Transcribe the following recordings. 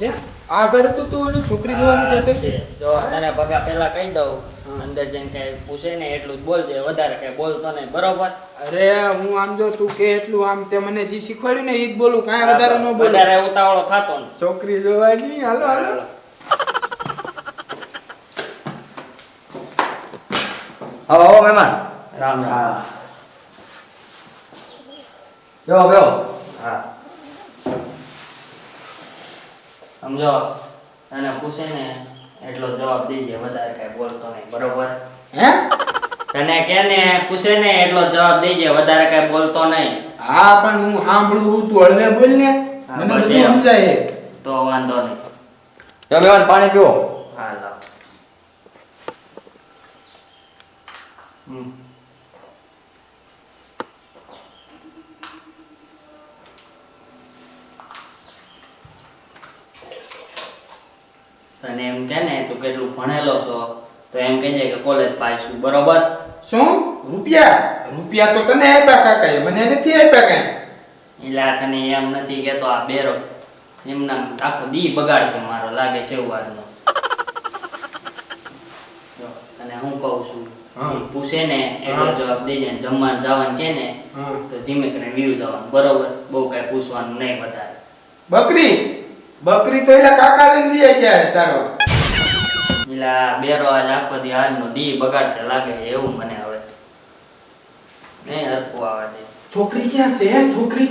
લે આ તો તું ઓલી છોકરી જોવાની હા, કહેતો છે. જો તને ભગા પેલા કહી દઉં. હા. અંદર જઈને કઈ પૂછે ને એટલું જ બોલજે વધારે કઈ બોલતો નહીં બરોબર? અરે હું આમ જો તું કે એટલું આમ તે મને જે શીખવાડ્યું ને ઈ જ બોલું કાંઈ વધારે ન બોલું. વધારે ઉતાવળો થતો ને છોકરી જોવાની? હાલો મહેમાન. રામ રામ. બેહો બેહો. હા. સમજો? અને પૂછે ને એટલો જવાબ દઈએ વધારે કઈ બોલતો નહીં બરોબર? હે? તને કે ને પૂછે ને એટલો જવાબ દઈએ વધારે કઈ બોલતો નહીં. હા પણ હું સાંભળું તું હળવે બોલ ને. મને બધું સમજાય તો વાંધો નહીં. જો મેવાન પાણી પીવો. હા લાવ હમ. તને એમ કે ને તું કેટલું ભણેલો છો? તો એમ કહેજે કે કોલેજ પાઈશું બરોબર? શું? રૂપિયા? રૂપિયા તો તને આપ્યા કાકા મને નથી આપ્યા કાંઈ. એટલે આ તને એમ નથી કેતો આ બેરો એમના આખો દી બગાડશે મારો લાગે છે વારનો. અને હું કહું છું. પૂછે ને એનો જવાબ દેજે ને જમવાનું જવાનું કે ને તો ધીમે કરીને વીવ જવાનું. બરોબર? બહુ કઈ પૂછવાનું નહીં વધારે. બકરી! બકરી તો એલા કાકા લઈને લઈ આવ્યા ક્યારે સારો. એલા બેરો આજ આખો દી આજનો દી બગાડશે લાગે એવું મને હવે. નહીં હરખું આવે દે છોકરી ક્યાં છે છોકરી?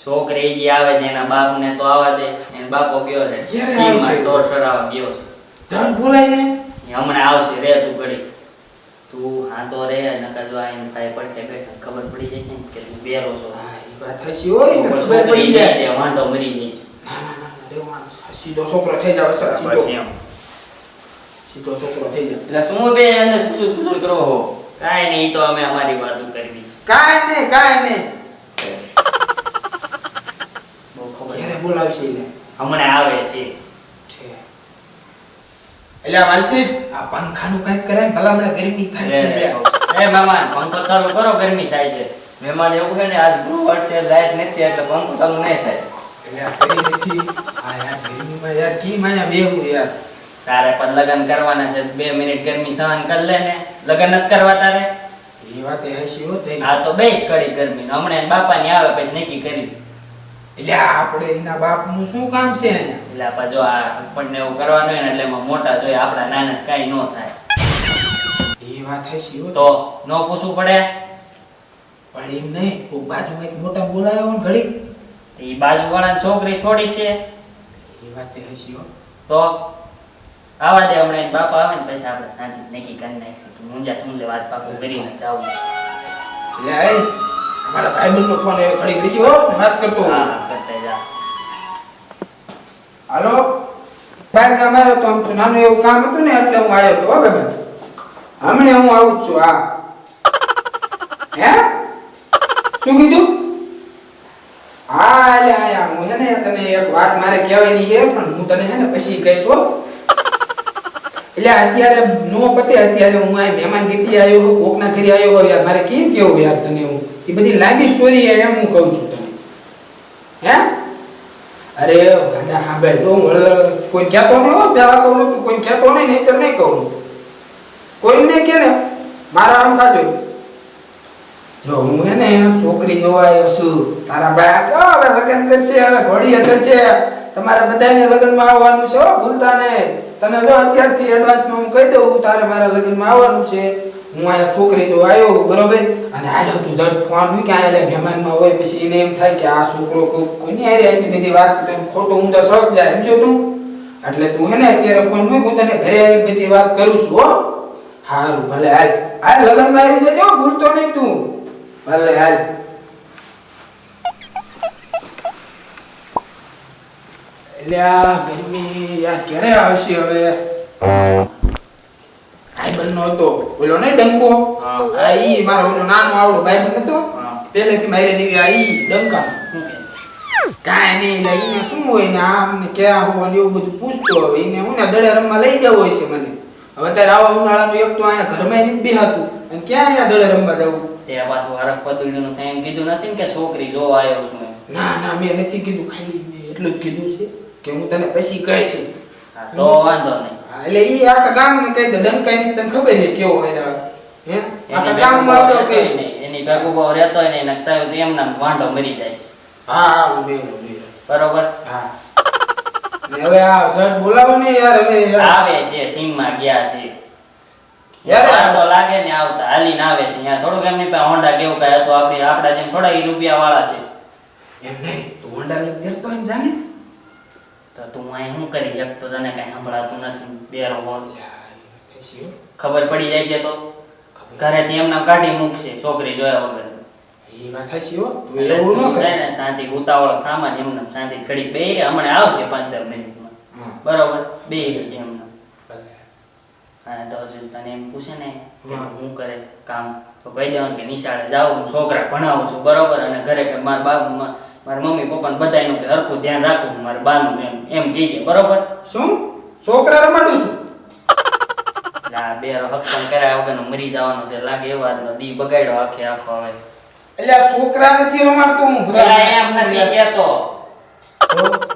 છોકરી જે આવે છે એના બાપને તો આવા દે. એનો બાપો ગયો છે સીમા ટોર સરાવા ગયો છે. જણ બોલાય ને? હમણાં આવશે રે તું ઘડી તું હા તો રે નકર જો આઈને ભાઈ પડતે બેઠા ખબર પડી જાય છે કે તું બેરો છો. હા, એ વાત હશી હોય ખબર પડી જાય. તે વાંધો મરી જાય છે. ના ના ના ના. સીધો છોકરો થઈ જાવ સર સીધો સીધો છોકરો થઈ જાય એટલે શું બે અંદર કરો હો કાઈ નહીં તો અમે અમારી વાતો કરવી કાઈ નહીં કાઈ નહીં બહુ ખબર ક્યારે બોલાવશે એને હમણાં આવે છે એટલે આ વાલસી આ પંખાનું કંઈક કરે ને ભલા મને ગરમી થાય છે. એ મહેમાન પંખો ચાલુ કરો ગરમી થાય છે મહેમાન એવું કહે ને આજ ગુરુવાર છે લાઈટ નથી એટલે પંખો ચાલુ નહીં થાય આ કરી નથી? આ યાર ગરમીમાં યાર કી માયા બેહું યાર? તારે પણ લગ્ન કરવાના છે. બે મિનિટ ગરમી સહન કરી લે ને. લગ્ન નથી કરવા તારે? એ વાત એ હસી હો તે આ તો બેસ કડી ગરમી. હમણાં બાપા બાપાની આવે પછી નક્કી કરી. એટલે આપણે એના બાપનું શું કામ છે એટલે આપણે જો આ આપણને એવું કરવાનું હોય ને એટલે એમાં મોટા જોઈએ આપણા નાના કાંઈ ન થાય. એ વાત હસી હો તો ન પૂછવું પડે? પણ એમ નહીં કોઈ બાજુમાં એક મોટા બોલાયો હોય ને ઘડી એ બાજુવાળા છોકરી થોડી છે. એ વાત તે હસી હો. તો આવા દે હમણાં બાપા આવે ને પછી આપણે શાંતિ નક્કી કરી નાખીએ કે મુંજા ચુંલે વાત પાકું કરીને જાવું એટલે એ અમારા ભાઈબંધનો ફોન એ ઘડી ઘડી હો વાત કરતો હા કરતા જા. હાલો? બહાર ગામ આવ્યો તો આમ નાનું એવું કામ હતું ને એટલે હું આવ્યો તો હો ભાઈ હમણાં હું આવું છું હા. હે? શું કીધું? આયા. હું હે ને તને એક વાત મારે કહેવાની છે, પણ હું તને હે ને પછી કહીશ હો. એટલે અત્યારે નો પતે, અત્યારે હું આ મહેમાન ગીતી આવ્યો હું કોકના ઘરે આવ્યો હોય યાર, મારે કેમ કેવું યાર તને હું? એ બધી લાંબી સ્ટોરી એમ હું કહું છું તને. હે? અરે, ગાંડા સાંભળ તો હું કોઈ કહેતો નહીં હો, પેલા કહું કોઈ કહેતો નહીં નહીં તો નહીં કહું. કોઈને કે ને? મારા આમ ખાજો જો હું હે ને છોકરી જોવા આવ્યો છું, તારા ભાઈ કહો હવે લગ્ન કરશે, હવે ઘોડી અસર છે તમારે બધાને લગ્નમાં આવવાનું છે હો ભૂલતા નહીં તને જો અત્યારથી એડવાન્સમાં હું કહી દઉં, તારે મારા લગ્નમાં આવવાનું છે. હું અહીંયા છોકરી તો આવ્યો બરોબર? અને હાલો, તું જટ ફોન મૂકી આ એટલે મહેમાનમાં હોય, પછી એને એમ થાય કે આ છોકરો કો- આવી રહ્યા છે બધી વાત તો ખોટું તો શક જાય, સમજો તું? એટલે તું હે ને અત્યારે ફોન મૂક, હું તને ઘરે આવી બધી વાત કરું છું, હો. સારું ભલે, હાલ. લગ્નમાં આવી જજો ભૂલતો નહીં તું. ભલે હાલ એટલે આ ગરમી યાર ક્યારે આવશે હવે ભાઈબંધ નો હતો ઓલો નહીં ડંકો હા. આ ઈ મારો ઓલો નાનો આવડો ભાઈબંધ હતો. પહેલેથી મારે નીકળી આ ઈ ડંકા કાંઈ નહીં એટલે ઈને શું હોય ને આમ ને ક્યાં ને એવું બધું પૂછતો હવે ઈને હું ને દડે રમવા લઈ જવો હોય છે મને હવે અત્યારે આવા ઉનાળાનું એક તો અહીંયા ઘરમાં નથી બેહાતું અને ક્યાં અહીંયા દડે રમવા જવું તે પાછું હરખ થાય એમ કીધું નથી કે છોકરી જો આવ્યો છું ના ના મેં નથી કીધું ખાલી એટલું જ કીધું છે કે હું તને પછી કહીશ. તો વાંધો નહીં. એટલે ઈ આખા ગામને કહી દે ડંકાની તને ખબર છે કેવો હોય હે? આખા ગામમાં તો. નહીં. એની ભેગું બહુ રહેતો નહીં ને તારું તો એમનામ વાંઢો મરી જાય છે. હા હા બેરો બરોબર? હા. હવે આ જટ બોલાવો ને યાર હવે આવે છે સીમમાં ગયા છે. લાગે ને આવતા હાલીને આવે છે અહીંયા. થોડુંક એમની પાસે હોન્ડા કેવું કાંઈ હતું આપણી આપણા જેમ થોડા ઈ રૂપિયા વાળા છે. એમ નહીં તું હોન્ડા લઈ દેતો હોય જાને? તો તું અહીં શું કરી શકતો? તને કઈ સંભળાતું નથી બેરો હોલ. ખબર પડી જાય છે તો. ઘરેથી એમના કાઢી મૂકશે છોકરી જોયા વગર. ઈ વાત હાચી હો. એવું ન છે ને શાંતિ ઉતાવળ ખામા એમને શાંતિ ઘડી બે હમણાં આવશે પાંચ દસ મિનિટમાં બરોબર? બે એમને. હા તો હજુ તને એમ પૂછે ને કે હું કરે કામ તો કહી દેવાનું કે નિશાળે જાઉં હું છોકરા ભણાવું છું બરોબર? અને ઘરે કે મારા બાપ મારા મમ્મી પપ્પાને બધાયનું કે હરખું ધ્યાન રાખું મારા બાનું એમ એમ કહીજે બરોબર? શું? છોકરા રમાડું છું? ના બે હક્ષમ કર્યા વગરનો મરી જવાનો છે લાગે એવા દી બગાડ્યો આખે આખો હવે. એટલે છોકરા નથી રમાડતો હું એમ નથી કેતો.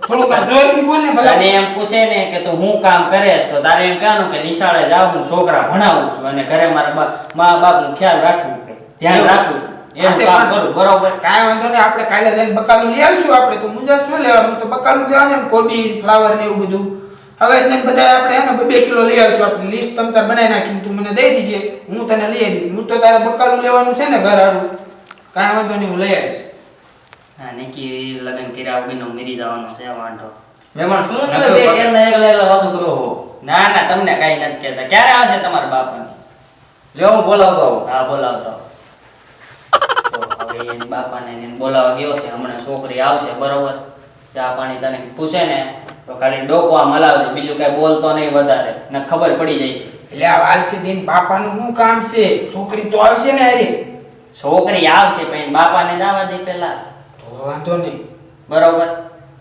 થોડુંક જોરથી બોલ ને ભલા. અને એમ પૂછે ને કે તું હું કામ કરે છે? તો તારે એમ કહેવાનું કે નિશાળે જાઉં હું છોકરા ભણાવું છું અને ઘરે મારા મા બાપનું ખ્યાલ રાખવું ધ્યાન? રાખવું એમ કામ કરું બરોબર? કાંઈ વાંધો નહીં આપણે કાલે જઈને બકાલું લઈ આવશું આપણે તો મુજા શું લેવાનું તો બકાલું લેવાનું ને કોબી ફ્લાવર ને એવું બધું. હવે એને બધા આપણે એને બે કિલો લઈ આવશું. આપણે લિસ્ટ તમ તાર બનાવી નાખીને તું મને દઈ દીજે. હું તને લઈ આવીશ. હું તો તારે બકાલું લેવાનું છે ને ઘર આવું કાંઈ વાંધો નહીં હું લઈ આવીશ. હા નિકી લગન કર્યા વગરનો મરી જવાનો છે વાંધો મહેમાન શું નકર બે કેરના એકલા એકલા વાતો કરો ના ના તમને કઈ નથી કહેતા. ક્યારે આવશે તમારા બાપાને? લ્યો હું બોલાવતો આવું. હા બોલાવતો હવે એની બાપાને એને બોલાવવા ગયો છે. હમણાં છોકરી આવશે બરોબર? ચા પાણી તને પૂછે ને તો ખાલી ડોકવા મલાવજે બીજું કઈ બોલતો નહીં વધારે. ને ખબર પડી જાય છે. એટલે આ વાલસી દિન બાપાનું શું કામ છે? છોકરી તો આવશે ને અરે છોકરી આવશે પણ બાપાને જવા દે પેલા વાંધો નહીં. બરોબર.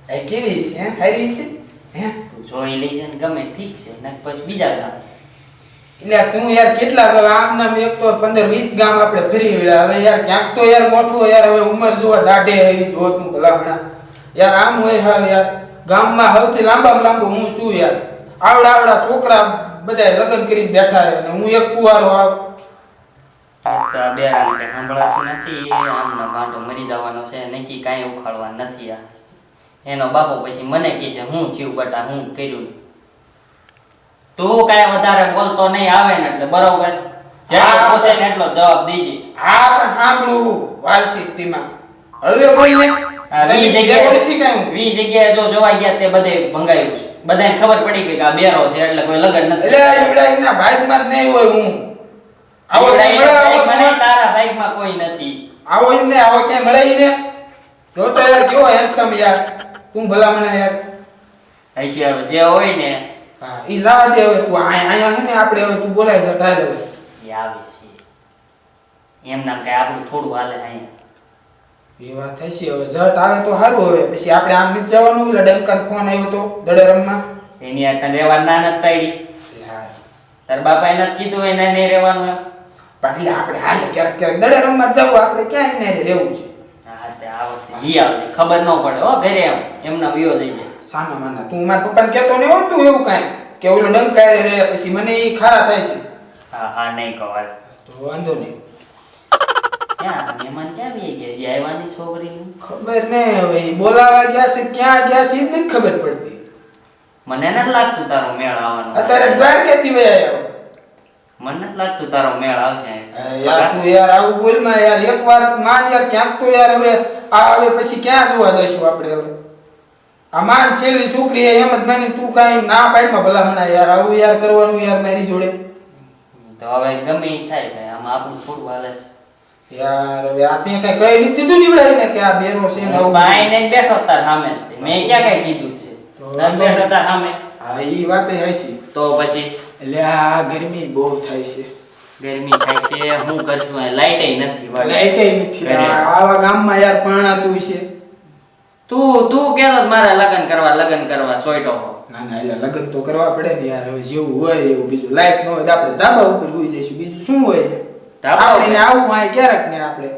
એ કેવી છે હે? હારી છે? હે? તું જોઈ લઈ ને ગમે ઠીક છે ને પછી બીજા ગામ. એટલે તું યાર કેટલા હવે આમ નામ એક તો પંદર વીસ ગામ આપણે ફરી વળ્યા. હવે યાર ક્યાંક તો યાર મોટું યાર હવે ઉંમર જોવા દાઢે આવી જો તું ભલામણા. યાર આમ હોય હા યાર. ગામમાં સૌથી લાંબા લાંબો હું છું યાર. આવડા આવડા છોકરા બધા લગ્ન કરીને બેઠા છે અને હું એક કુવારો આવ આ બે આમ કઈ નથી આમનો ભાંડો મરી જવાનો છે નક્કી કાંઈ ઉખાડવા નથી આ. એનો બાપો પછી મને કહે છે હું થયું બટા હું કર્યું તું કાંઈ વધારે બોલતો નહીં આવે ને એટલે બરોબર. જેટલો પૂછે ને એટલો જવાબ દીજે. આ પણ સાંભળવું વાલસિકતીમાં હળવે બોલીએ. આ વી જગ્યાએ કાંઈ વી જગ્યાએ જો જોવા ગયા તે બધે ભંગાયું છે. બધાને ખબર પડી ગઈ કે આ બેરો છે એટલે કોઈ લગન નથી. એટલે આ ઈવડાઈના જ નહીં હોય હું. આવો મળે, આવો મને તારા બાઈકમાં કોઈ નથી. આવો ઇને આવો ક્યાંય મળે ઇને જો તો યાર કેવો હેન્ડસમ યાર. તું ભલા મને યાર. હશે હવે જે હોય ને. હા ઈ જવા દે હવે. તું આય- અહીંયા હે ને આપણે હવે તું બોલાય છે ઢાલ હવે. એ આવે છે. એમ નામ કે આપણું થોડું હાલે અહીંયા. એ વાત થશે હવે. જટ આવે તો સારું હવે. પછી આપણે આમ નીચે જવાનું? એટલે ડંકર ફોન આવ્યો તો દડે રમવા? એની આ તને રહેવા ના નથી પાડી. તાર બાપાએ નથી કીધું એને નહીં રહેવાનું એમ? એટલે આપણે હાલે ક્યારેક ક્યારેક દડે રમવા જવું આપણે ક્યાં એને રહેવું છે? જી આવજે ખબર ન પડે હો ઘરે એમ એમના વિયો થઈ જાય. સાના માના તું મારા પપ્પાને કહેતો ને હોતું એવું કાંઈ? કે ઓલો ડંકાય રે પછી મને ઈ ખારા થાય છે. હા હા નહીં કહો તો વાંધો નહીં. ક્યાં મહેમાન ક્યાં બી ગયા? જે આવ્યાની છોકરી ખબર નહીં હવે બોલાવા ગયા છે ક્યાં ગયા છે એ નથી ખબર પડતી. મને નથી લાગતું તારો મેળ આવવાનો. અત્યારે દ્વારકેથી વયા આવ્યો. મને નથી લાગતું તારો મેળ આવશે. યાર તું યાર આવું બોલમાં યાર એકવાર માન યાર ક્યાંક તો યાર હવે આ હવે પછી ક્યાં જોવા જઈશું આપણે હવે? આ માન છેલ્લી છોકરી એમ જ માની તું કાંઈ ના પાડમાં ભલા મના યાર આવું યાર કરવાનું યાર મારી જોડે. તો હવે ગમે ઈ થાય ભાઈ આમાં આપણું થોડું હાલે છે. યાર હવે આ ત્યાં કઈ કઈ નથી દીધું નીવડાવીને કે આ બેરો છે ને ભાઈ ને બેઠો તાર સામે. મેં ક્યાં કઈ કીધું છે? તો બેઠો તાર સામે. હા ઈ વાત હસી તો પછી એટલે આ ગરમી બહુ થાય છે. ગરમી થાય છે હું કરશું આ લાઈટ નથી લાઈટ નથી. આવા ગામમાં યાર પરણાતું છે તું તું કેવો મારા લગન કરવા લગન કરવા સોયટો. ના ના એટલે લગ્ન તો કરવા પડે ને યાર. હવે જેવું હોય એવું બીજું લાઈટ ન હોય તો આપણે ધાબા ઉપર હોઈ જઈશું. બીજું શું હોય? ધાબા આપણે ને આવું હોય ક્યારેક ને આપણે.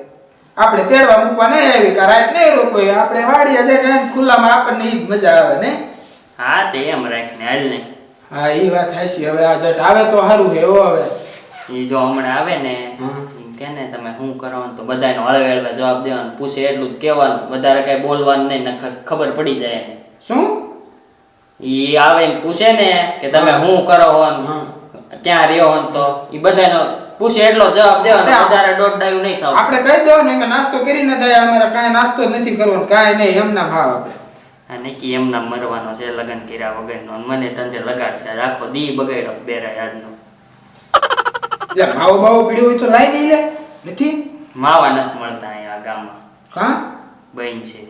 આપણે તેડવા મૂકવા નહીં આવી કા રાત નહીં રોકો આપણે વાડીએ જઈને ખુલ્લામાં આપણને ઈ જ મજા આવે ને? હા તે એમ રાખ ને હાલ ને. હા એ વાત હાચી. હવે આ જટ આવે તો સારું છે એવો હવે. એ જો હમણાં આવે ને. કે ને તમે શું કરો તો બધાને હળવે હળવે જવાબ દેવાનો. પૂછે એટલું જ કહેવાનું. વધારે કઈ બોલવાનું નહીં ખબર પડી જાય. એને શું? ઈ આવે ને પૂછે ને કે તમે શું કરો હો. ક્યાં રહ્યો હો તો ઈ બધાનો પૂછે એટલો જવાબ દેવાનો. વધારે દોઢ ડાયું નહીં થવું. આપણે કહી દેવાનું અમે નાસ્તો કરીને દયા અમારે કાંઈ નાસ્તો નથી કરવાનો કાંઈ નહીં એમના ભાવ આપણે. આ નક્કી એમના મરવાનો છે લગ્ન કર્યા વગરનો મને તંજે લગાડશે છે આખો દી બગાડ્યો બેરા આજનો. એટલે ભાવ બાવો પીડ્યો હોય તો લાઈ નહીં લે. નથી? માવા નથી મળતા અહીંયા ગામમાં. કા? બહેન છે.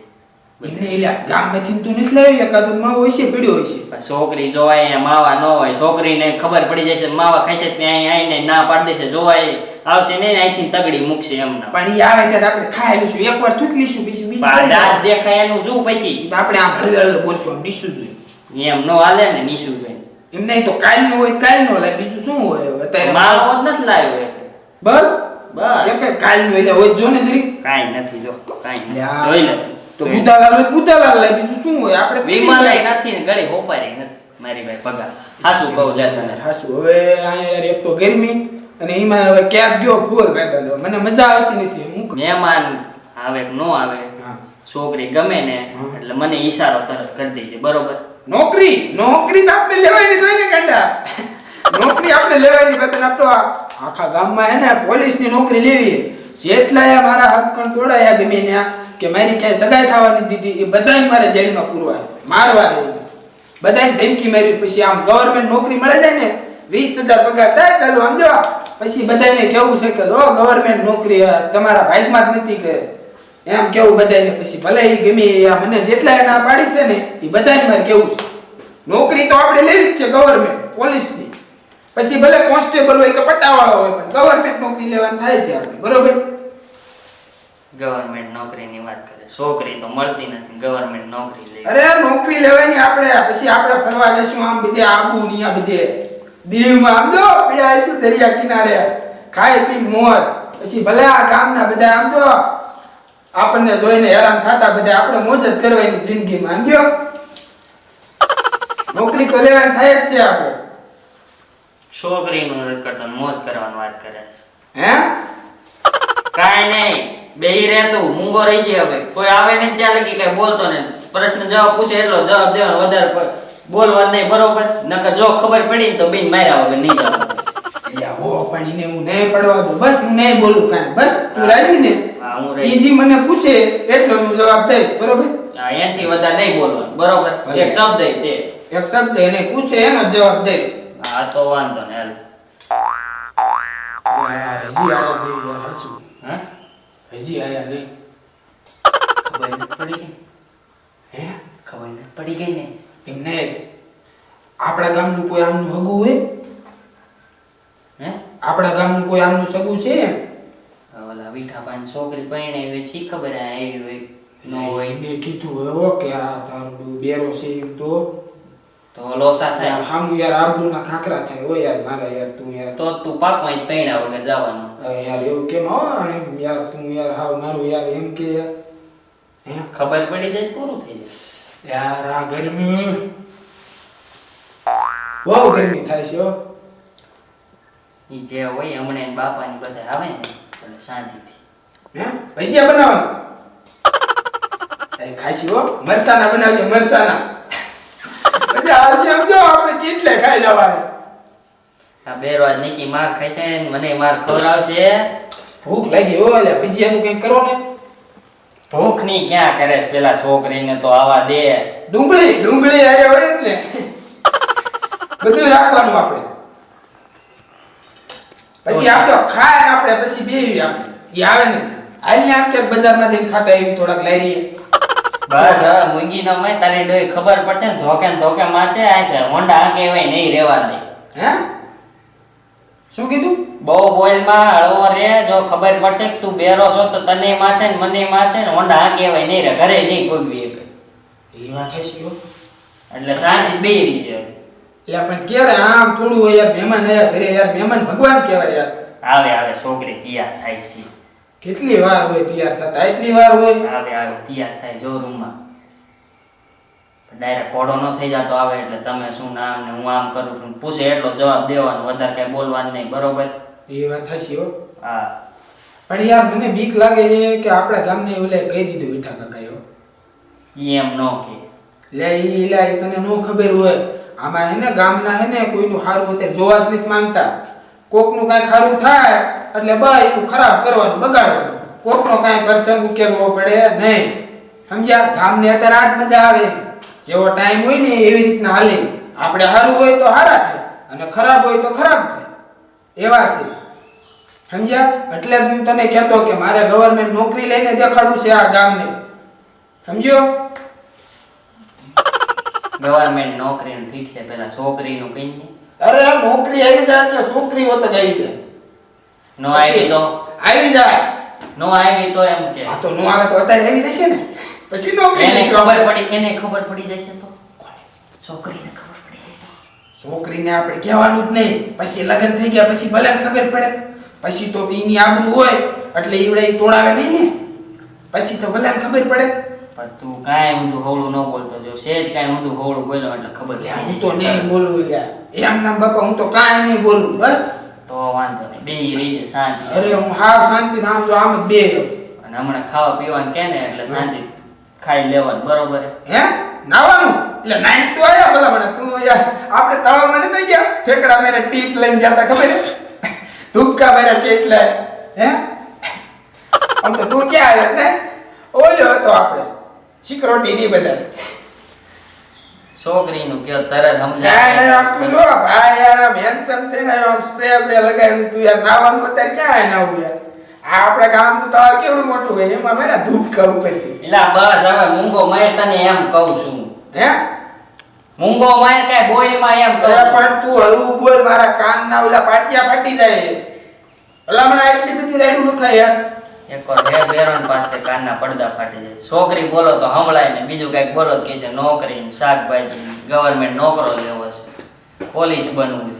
એમને એલા ગામમાંથી તું નથી લાવ્યો? એકાદું માવો હોય છે પીડ્યો હોય છે છોકરી જોવાય માવા ન હોય. છોકરીને ખબર પડી જાય છે માવા ખાઈ છે ત્યાં અહીં આવીને ના પાડી દેશે જોવાય. આવશે ને અહીંથી તગડી મૂકશે એમના. પણ ઈ આવે ત્યારે આપણે ખાઈ લઈશું. એકવાર થૂક લઈશું પછી બીજું દાંત દેખાય એનું શું પછી? આપણે આમ હળવે હળવે બોલશું ડીશું જોઈએ. એમ નો હાલે ને નીસું જોઈએ. એમ નહીં તો કાલનો હોય કાલ નો લાય બીજું શું હોય અત્યારે? માલ હોત નથી લાવ્યો બસ? બસ. એક કાલનો એટલે હોય જો ને જરી કાઈ નથી જો કાઈ જોઈ લે. તો બુધાલાલ બુધાલાલ લાય બીજું શું હોય? આપણે વિમાલાય નથી ને ગળી હોપારી નથી. મારી ભાઈ પગાર. હાસુ કહું જાતા હાસુ હવે આ યાર એક તો ગરમી. અને એમાં હવે ક્યાંક ગયો ફોર ભાઈ મને મજા આવતી નથી હું? મહેમાન આવે કે નો આવે છોકરી ગમે ને એટલે મને ઈશારો તરત કરી દેજે બરોબર? નોકરી? નોકરી તો આપણે લેવાની જોઈએ ને કાંડા. નોકરી આપણે લેવાની બેન આપણો આખા ગામમાં હે ને પોલીસની નોકરી લેવી. જેટલાય મારા હાથ કણ તોડાયા ગમે ત્યાં કે મારી ક્યાંય સગાઈ થવાની દીધી એ બધાય મારે જેલમાં પૂરવા. મારવા દે બધાય ધમકી મારી પછી આમ ગવર્મેન્ટ નોકરી મળે જાય ને વીસ હજાર પગાર થાય ચાલુ આમ જો પછી બધાને કેવું છે કે જો ગવર્મેન્ટ નોકરી તમારા ભાગમાં જ નથી કે. એમ કેવું બધાને પછી ભલે એ ગમે મને જેટલા ના પાડી છે ને એ બધાને મારે કેવું છે? નોકરી તો આપણે લેવી જ છે ગવર્મેન્ટ પોલીસની. પછી ભલે કોન્સ્ટેબલ હોય કે પટ્ટાવાળો હોય પણ ગવર્મેન્ટ નોકરી લેવાની થાય છે આપણે બરોબર? ગવર્મેન્ટ નોકરીની વાત કરે. છોકરી તો મળતી નથી ગવર્મેન્ટ નોકરી લે. અરે નોકરી લેવાની આપણે પછી આપણે ફરવા જઈશું આમ બધે આબુ ને આ બધે. દીવમાં આમ જો પડ્યા શું દરિયા કિનારે. ખાઈ પી મોર પછી ભલે આ ગામના બધા આમ જો આપણને જોઈને હેરાન થતા બધા આપણે મોજ જ કરવાની જિંદગીમાં આમ જો નોકરી તો લેવાની થાય જ છે આપણે. છોકરીનું કરતા કરતો મોજ કરવાની વાત કરે. હે? કાઈ નહીં બેહી રહેતું મૂંગો રહી જાય હવે. કોઈ આવે ને ત્યાં લગી કઈ બોલતો ને પ્રશ્ન જવાબ પૂછે એટલો જવાબ દેવાનો વધારે પ- બોલવાનું નહીં બરોબર? નકર જો ખબર પડી ને તો બેન માર્યા વગર નહીં જવાનું. હો પણ એને હું નહીં પડવા દઉં. બસ હું નહીં બોલું કાંઈ. બસ તું રાજી ને? મને પૂછે એટલો હું જવાબ દઈશ. બરોબર? હા, એનાથી વધારે નહીં બોલવાનું. બરોબર? એક શબ્દ ય એક શબ્દ એને પૂછે એનો જવાબ દઈશ. હા તો વાંધો ને હાલ. હજી આયા નહીં યાર હસું. હા? હજી આયા નહીં ખબર પડી ગઈ હે? ખબર પડી ગઈ ને? એમ નહીં આપણા ગામનું કોઈ આમનું હગું હોય? હે? આપણા ગામનું કોઈ આમનું સગું છે? ઓલા વીઠા પાન છોકરી પરણે એવી શી ખબર આવી હોય નો હોય? મેં કીધું હોય ઓ કે આ તારું બેરો છે એમ તો. તો લોસા યાર થાય હામું યાર આબરૂના ખાખરા થાય ઓ યાર મારા યાર તું યાર. તો તું પાકમાં જ પૈણા વગર જવાનું. યાર એવું કેમ? હો એમ યાર તું યાર હાવ મારું યાર એમ કે યાર. હે? ખબર પડી જાય પૂરું થઈ જાય. યાર આ ગરમી બહુ ગરમી થાય છે ઈ જે હોય હમણાં બાપા બાપાની બધા આવે ને એટલે શાંતિથી હે ભજીયા બનાવવાનું એ ખાસી હો મરસાના બનાવજો મરસાના પછી આ સમજો આપણે કેટલે ખાઈ જવાય આ બે રોજ નીકી માર ખાઈ છે મને માર ખવડાવશે ભૂખ લાગી હો એટલે ભજીયાનું કંઈક કરો ને ભૂખની ક્યાં કરે છે પેલા છોકરીને તો આવા દે. ડુંગળી ડુંગળી આરે વળે ને. બધું રાખવાનું આપણે. પછી આપજો ખાય આપણે પછી બેવી આપણે. ઈ આવે ને. આઈને આમ કે બજારમાં જઈને ખાતા એવી થોડાક લઈ લઈએ. બસ હવે મૂંગી ન મય તારી ડોઈ ખબર પડશે ને ધોકે ને ધોકે મારશે આ છે હોન્ડા આ કહેવાય નહીં રહેવા દે. હે? શું કીધું? બહુ બોલમાં હળવો રે જો ખબર પડશે કે તું બેરો છો તો તને મારશે ને મને મારશે ને હોન્ડા આ કહેવાય નહીં રે ઘરે નહીં ભોગવી એક એ વાત હશે હો એટલે સાંજ બે રીતે. એટલે પણ ક્યારે આમ થોડું હોય યાર મહેમાન આયા ઘરે યાર મહેમાન ભગવાન કહેવાય યાર. આવે આવે છોકરી તૈયાર થાય છે. કેટલી વાર હોય તૈયાર થતા? એટલી વાર હોય? આવે આવે તૈયાર થાય જો રૂમમાં. ડાયરેક્ટ ઘોડો ન થઈ જતો આવે એટલે તમે શું નામ ને હું આમ કરું છું પૂછે એટલો જવાબ દેવાનો વધારે કઈ બોલવાનું નહીં બરોબર? એ વાત હશી હો. હા. પણ યાર મને બીક લાગે છે કે આપણા ગામને ઓલે કહી દીધું વિઠા કાકાએ એ ઈ એમ ન કે. લે ઈ લે તને નો ખબર હોય. આમાં હે ને ગામના હે ને કોઈનું સારું અત્યારે જોવા જ નથી માંગતા. કોકનું કાંઈ સારું થાય એટલે બા એનું ખરાબ કરવાનું બગાડવાનું. કોકનો કાંઈ પ્રસંગ ઉકેલવો પડે નહીં. સમજ્યા? ગામને અત્યારે આજ મજા આવે. જેવો ટાઈમ હોય ને એવી રીતના હાલે આપણે સારું હોય તો સારા થાય અને ખરાબ હોય તો ખરાબ થાય. એવા છે. સમજ્યા? એટલે હું તને કહેતો કે મારે ગવર્મેન્ટ નોકરી લઈને દેખાડવું છે આ ગામને. સમજ્યો? ગવર્મેન્ટ નોકરીનું ઠીક છે પેલા છોકરીનું કઈ નહીં અરે નોકરી આવી જાય એટલે છોકરી હોત જ આવી જાય. નો આવી તો. આવી જાય. નો આવી તો એમ કે. આ તો નો આવે તો અત્યારે આવી જશે ને. પછી નોકરી એને ખબર. પડી એને ખબર પડી જશે તો છોકરીને ખબર પડી જાય. તો છોકરીને આપણે કહેવાનું જ નહીં. પછી લગ્ન થઈ ગયા પછી ભલે ખબર પડે. પછી તો એની આબરૂ હોય એટલે ઈવડે તોડાવે નહીં ને. પછી તો ભલે ખબર પડે. પણ તું કાંઈ ઊંધું હોળું ન બોલતો જો સેજ કાંઈ ઊંધું હોળું બોલ્યો એટલે ખબર હું તો નહીં બોલું યાર. એમ નામ બાપા હું તો કાંઈ નહીં બોલું બસ. તો વાંધો નહીં બે રહી છે શાંતિ. અરે હું હાવ શાંતિ આમ જો આમ બે. અને હમણાં ખાવા પીવાનું કે ને એટલે શાંતિ. ખાઈ લેવાનું બરોબર હે? હે? નાવાનું? એટલે નાઈન તો આયા ભલા મને તું યાર આપણે તળાવમાં થઈ ગયા? ઠેકડા મેરે ટીપ લઈને જતા ખબર છે? ધૂપકા મેરે કેટલે હે? આમ તો તું ક્યાં આવ્યો ને? ઓલો હતો આપણે. સિક્યોરિટી ની બધા છોકરીનું કે તરત નહીં સમજાય જો ભાઈ યાર handsome થઈને સ્પ્રે લગાવીને તું યાર નાવાનું અત્યારે ક્યાં નાવું યાર? આ ગામ તો તળાવ કેવડું મોટું હોય એમાં મેરા ધૂપકા ઉપરથી એલા બસ હવે મૂંગો મેર તને એમ કહું છું. હે? મૂંગો માર કાંઈ બોયમાં એમ કહું પણ તું હળવું બોલ મારા કાનના ઓલા પાટિયા ફાટી જાય. ભલામણ એટલી બધી રેડું નખાય યાર. એકવાર હે બેરોન પાસે કાનના પડદા ફાટી જાય. છોકરી બોલો તો હમળાય ને બીજું કંઈક બોલો તો કે છે નોકરી ને શાકભાજી ગવર્મેન્ટ નોકરો લેવો છે. પોલીસ બનવું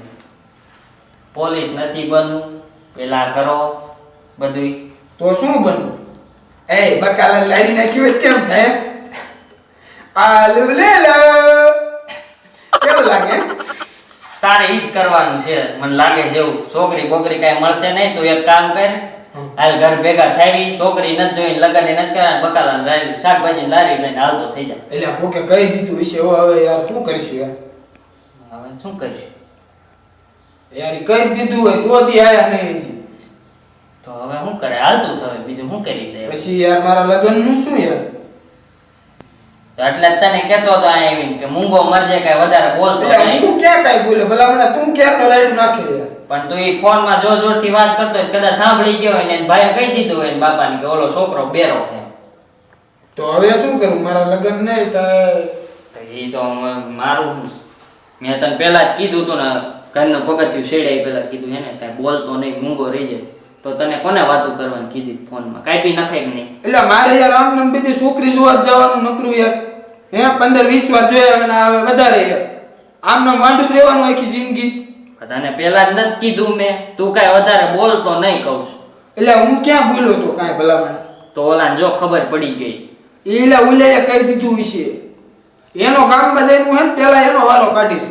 પોલીસ નથી બનવું પેલા કરો. બધુંય? તો શું બનવું? એ બકાલા લારી નાખી હોય કેમ થાય આલુ લે લો કેવું લાગે? તારે ઈ જ કરવાનું છે. મને લાગે જેવું છોકરી બોકરી કઈ મળશે નહીં તું એક કામ કર. હાલ ઘર ભેગા થાવી છોકરી નથી જોઈને લગન નથી કરવાનું બકાલા લારી શાકભાજી લારી લઈને હાલતો થઈ જાય એટલે કોકે કહી દીધું હશે હવે હવે યાર શું કરીશું યાર? હવે શું કરીશું? યાર કહી દીધું હોય તો દી આયા નહીં તો હવે શું કરે? હાલતું થવે બીજું શું કરી દે? પછી યાર મારા લગ્નનું શું યાર? એટલે તને કેતો હતો આ એવી કે મૂંગો મરજે કઈ વધારે બોલતો નહીં. હું ક્યાં કઈ બોલે? ભલા મને તું ક્યાં લડાઈ નાખે યાર? પણ તું એ ફોનમાં જોર જોરથી વાત કરતો હોય કદાચ સાંભળી ગયો હોય ને એને ભાઈએ કહી દીધું હોય ને બાપાને કે ઓલો છોકરો બેરો છે. તો હવે શું કરું? મારા લગ્ન નહીં તો તો તો મારું મેં તને પહેલા જ કીધું તું ને ઘરનું પગથિયું શેડાઈ પહેલા કીધું હે ને કાંઈ બોલતો નહીં મૂંગો રહી જાય તો તને કોને વાતું કરવાની કીધી ફોનમાં? કાંઈ નાખાય નખાય કે નહીં? એટલે મારે યાર આમ નામ બધી છોકરી જોવા જવાનું નકરું યાર. હે પંદર વીસ વાર જોયા અને હવે વધારે યાર. આમ નામ માંડું રહેવાનું આખી જિંદગી. તને પેલા જ નથી કીધું મેં. તું કાંઈ વધારે બોલતો નહીં કહું છું. એટલે હું ક્યાં બોલ્યો તો કાંઈ ભલામણ? તો ઓલાને જો ખબર પડી ગઈ. એટલે ઉલે કહી દીધું વિશે. એનો કામમાં જઈને હું હે પેલા એનો વારો કાઢીશ.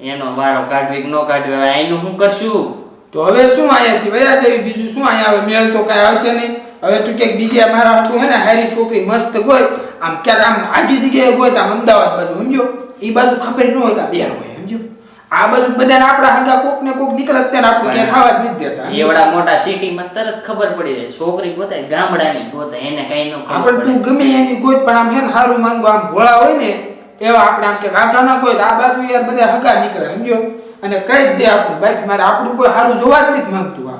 એનો વારો કાઢવી કે ન કાઢવી એનું હું કરશું? તો હવે શું અહીંયાથી વયા જઈ બીજું શું અહીંયા હવે મેળ તો કાંઈ આવશે નહીં. હવે તું ક્યાંક બીજી મારા હાટું હે ને હારી છોકરી મસ્ત ગોય આમ ક્યાંક આમ આજી જગ્યાએ ગોય તો આમ અમદાવાદ બાજુ સમજો એ બાજુ ખબર ન હોય કે આ હોય સમજો આ બાજુ બધાને આપણા હગા કોક ને કોક નીકળે ત્યારે આપણે ક્યાં ખાવા જ નથી દેતા. એવડા મોટા સિટીમાં તરત ખબર પડી જાય. છોકરી ગોતાય ગામડાની ગોતાય એને કઈ ન ખબર આપણે તું ગમે એની કોઈ પણ આમ હે ને સારું માંગો આમ ભોળા હોય ને એવા આપણે આમ કે ગાધા ના કોઈ આ બાજુ યાર બધા હગા નીકળે સમજો અને કહી દે આપણું બાકી મારે આપણું કોઈ સારું જોવા જ નથી માંગતું આ.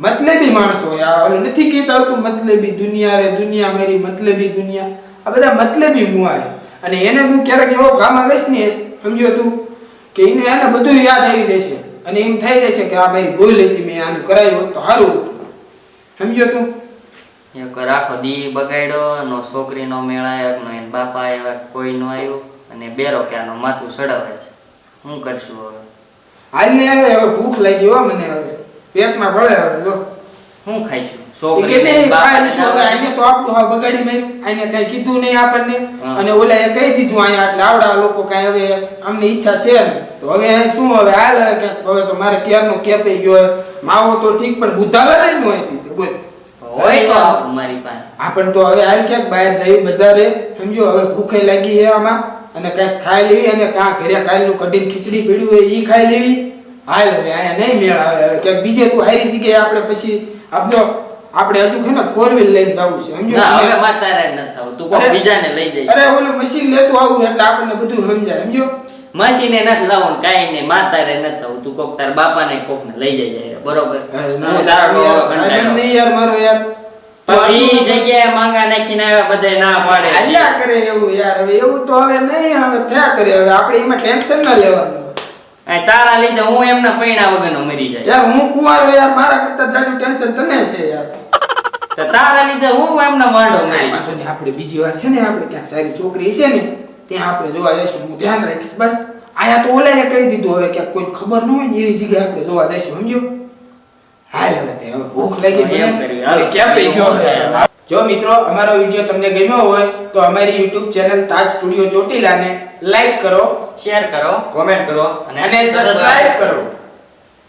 મતલબી માણસો આ ઓલું નથી કહેતા આવતું, મતલબી દુનિયા રે, દુનિયા મારી, મતલબી દુનિયા. આ બધા મતલબી મુઆ છે. અને એને હું ક્યારેક એવો ગામમાં લઈશ ને, સમજો તું, કે એને એને બધું યાદ આવી જશે. અને એમ થઈ જશે કે આ મારી ભૂલ હતી, મેં આનું કરાયું તો સારું સમજ્યો સમજો તું? એક રાખો, દી બગાડ્યો, નો છોકરી નો મેળાયો, નો એન બાપા આવ્યા કોઈ નો આવ્યું અને બેરો ક્યાંનો માથું સડાવે છે. શું કરશું હવે? હાલને હવે ભૂખ લાગી હો મને હવે. પેટમાં ભળે હવે જો. હું. નહીં ઈચ્છા છે ને તો હવે શું હવે હાલ હવે તો મારે ક્યારનો કેપે ગયો માવો તો ઠીક પણ બુધાવા લઈ નો બોલ. હોય તો મારી પાસે. આપણ તો હવે હાલ ક્યાંક બહાર જઈ બજારે. સમજો હવે ભૂખે લાગી છે આમાં. અને કંઈક ખાઈ લેવી અને કાં ઘરે કાલનું કઢીને ખીચડી પીડ્યું હોય ઈ ખાઈ લેવી. હાલ હવે અહીંયા નહીં મેળ આવે. હવે ક્યાંક બીજે તું હારી જગ્યાએ આપણે પછી આપજો આપણે હજુ છે ને ફોર વ્હીલ લઈને જવું છે. સમજો? ના હવે મારે તારે નથી થવું તું કોઈ. બીજાને લઈ જઈ. અરે ઓલું મશીન લેતું આવું એટલે આપણને બધું સમજાય સમજો? મશીને નથી લાવવાનું ને કાંઈ નહીં. મારે તારે નથી થવું તું કોક તાર બાપાને કોક ને લઈ જાય બરોબર યાર મારો યાર. પણ જગ્યાએ માંગા નાખીને આવ્યા બધાય ના પાડે. હાલ્યા કરે એવું યાર હવે એવું તો હવે નહીં હવે થયા કરે હવે આપણે એમાં ટેન્શન ના લેવાનું. તારા લીધે હું એમના પૈણા વગરનો મરી જાય. યાર હું કુંવારો યાર મારા કરતા જાજુ ટેન્શન તને છે યાર. તારા લીધે હું એમના માંડો મરી આપણે બીજી વાર છે ને આપણે ત્યાં સારી છોકરી છે ને ત્યાં આપણે જોવા જઈશું હું ધ્યાન રાખીશ બસ. આયા તો ઓલાએ કહી દીધું હવે કે કોઈ ખબર ન હોય ને એવી જગ્યાએ આપણે જોવા જઈશું સમજો હાલ હવે તે હવે ભૂખ લાગી મને. ગયો છે? જો મિત્રો અમારો વીડિયો તમને ગમ્યો હોય તો અમારી YouTube ચેનલ તાજ સ્ટુડિયો ચોટીલાને લાઈક કરો શેર કરો કોમેન્ટ કરો અને સબસ્ક્રાઇબ કરો.